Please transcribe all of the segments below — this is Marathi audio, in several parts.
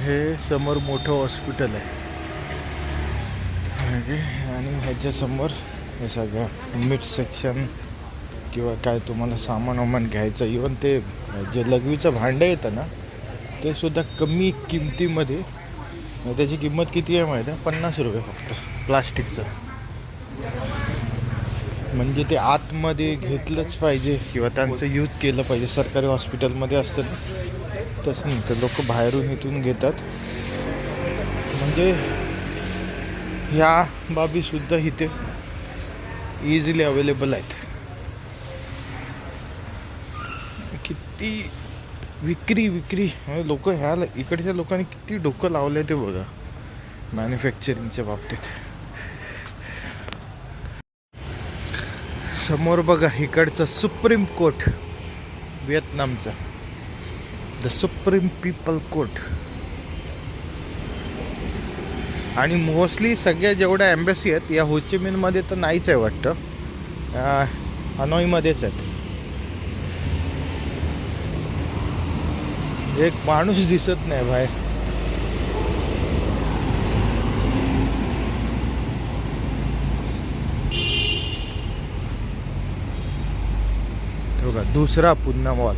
हे समोर मोठं हॉस्पिटल आहे. ओके. आणि ह्याच्यासमोर हे सगळं मिड सेक्शन किंवा काय तुम्हाला सामान वामान घ्यायचं इवन ते जे लघवीचं भांडं येतं ना ते सुद्धा कमी किमतीमध्ये त्याची किंमत किती आहे माहीत आहे? पन्नास रुपये फक्त. प्लास्टिकचं. म्हणजे ते आतमध्ये घेतलंच पाहिजे किंवा त्यांचं यूज केलं पाहिजे. सरकारी हॉस्पिटलमध्ये असतं ना तसं नाही. तर लोक बाहेरून इथून घेतात. म्हणजे ह्या बाबीसुद्धा इथे इझिली अवेलेबल आहेत. किती विक्री विक्री. लोक ह्या इकडच्या लोकांनी किती डोकं लावलं ते बघा. मॅन्युफॅक्चरिंगच्या बाबतीत. समोर बघा इकडचा सुप्रीम कोर्ट व्हिएतनामचा. द सुप्रीम पीपल कोर्ट आणि मोस्टली सगळ्या जेवढ्या एम्बेसी आहेत या होचिमिनमध्ये तर नाहीच आहे वाटतं. हनॉईमध्येच आहेत. एक माणूस दिसत नाही बाहेर. दुसरा पुन्हा mall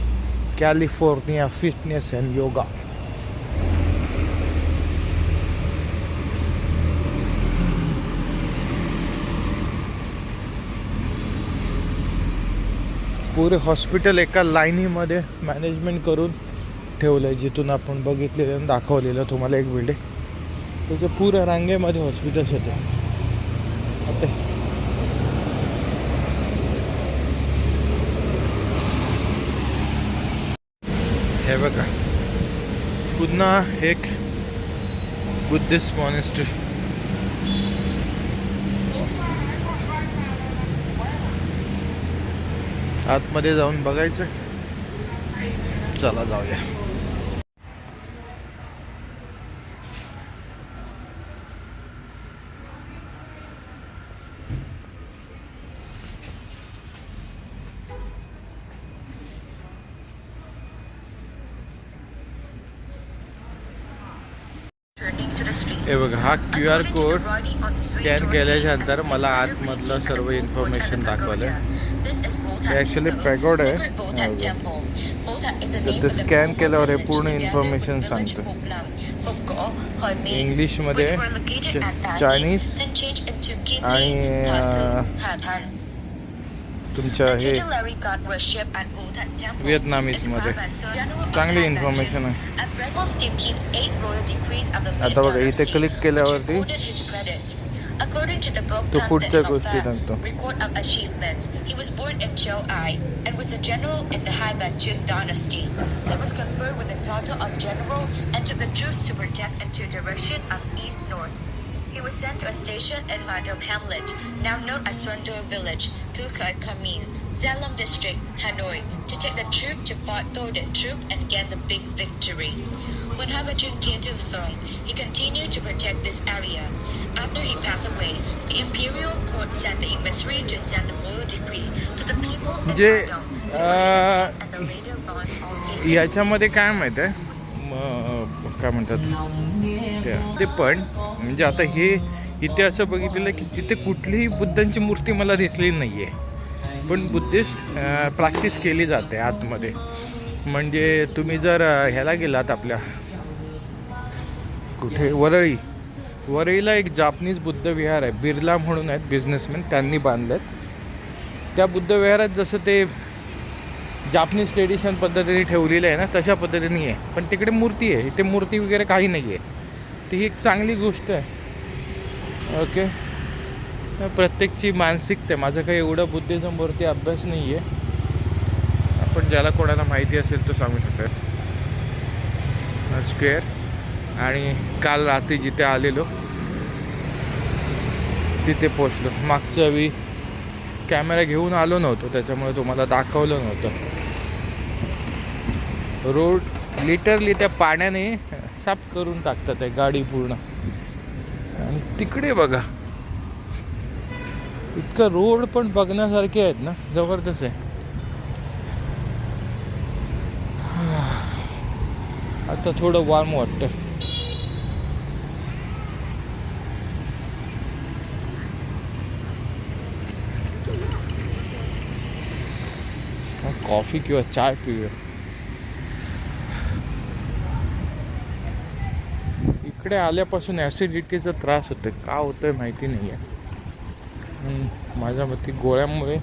California fitness and yoga पुरे हॉस्पिटल एका लाईनीमध्ये मॅनेजमेंट करून ठेवलं आहे जिथून आपण बघितलेलं आणि दाखवलेलं तुम्हाला एक बिल्डिंग त्याच्या पुऱ्या रांगेमध्ये हॉस्पिटल्स होते हे बघा. पुन्हा एक बुद्धिस्ट मॉनेस्ट्री आतमध्ये जाऊन बघायचं. चला जाऊया. हे बघा हा क्यू आर कोड स्कॅन केल्याच्यानंतर मला आतमधलं सर्व इन्फॉर्मेशन दाखवलं. हे ॲक्च्युली पॅगोड आहे. तर ते स्कॅन केल्यावर हे पूर्ण इन्फॉर्मेशन सांगतं. इंग्लिशमध्ये चायनीज आणि तुमच्या हे व्हिएतनामीजमध्ये चांगली इन्फॉर्मेशन आहे आता बघा इथे क्लिक केल्यावरती तो पुढच्या गोष्टी सांगतो. Record of achievements. He was born in Choai and was a general in the Hai Manchuk dynasty. He was conferred with the title of general and took the troops to protect into direction of east-north. He was sent to a station in Madom Hamlet, now known as Suandor Village, Kukai Kamin, Zalam District, Hanoi, to take the troop to fight through the troop and get the big victory. When Habajun came to the throne, he continued to protect this area. After he passed away, the imperial court sent the emissary to send the royal decree to the people in जे, Madom to uh, restore and the later on all याच्यामध्ये काय माहिती आहे म, काय म्हणतात? ते- ते पण म्हणजे आता हे इथे असं बघितलेलं की तिथे कुठलीही बुद्धांची मूर्ती मला दिसली नाही आहे पण बुद्धिस्ट प्रॅक्टिस केली जाते आतमध्ये. म्हणजे तुम्ही जर ह्याला गेलात आपल्या. कुठे? वरळी. वरळीला एक जापनीज बुद्ध विहार आहे. बिर्ला म्हणून आहेत बिझनेसमॅन त्यांनी बांधलेत. त्या बुद्ध विहारात जसं ते जापनीज ट्रेडिशन पद्धतीने ठेवलेलं आहे ना तशा पद्धतीने आहे. पण तिकडे मूर्ती आहे. इथे मूर्ती वगैरे काही नाही आहे ती ही एक चांगली गोष्ट आहे. ओके प्रत्येकची मानसिकता आहे. माझं काही एवढं बुद्धिझमवरती अभ्यास नाही आहे आपण ज्याला कोणाला माहिती असेल तो सांगू शकतात स्क्वेअर आणि काल रात्री जिथे आलेलो तिथे पोचलो मागच्या वेळी कॅमेरा घेऊन आलो नव्हतो. त्याच्यामुळे तुम्हाला दाखवलं नव्हतं. रोड लिटरली त्या पाण्याने साफ करून टाकतात आहे गाडी पूर्ण. आणि तिकडे बघा. इतकं रोड पण बघण्यासारखे आहेत ना जबरदस्त आहे. आता थोडं वार्म वाटतं कॉफी किंवा चाय पिऊया. इकडे आल्यापासून ॲसिडिटीचा त्रास होतो का होतोय माहिती नाही आहे माझ्या मते गोळ्यामुळे.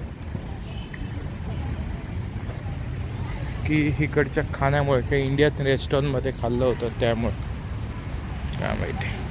की इकडच्या खाण्यामुळे काही इंडियन रेस्टॉरंटमध्ये खाल्लं होतं त्यामुळे. काय माहिती.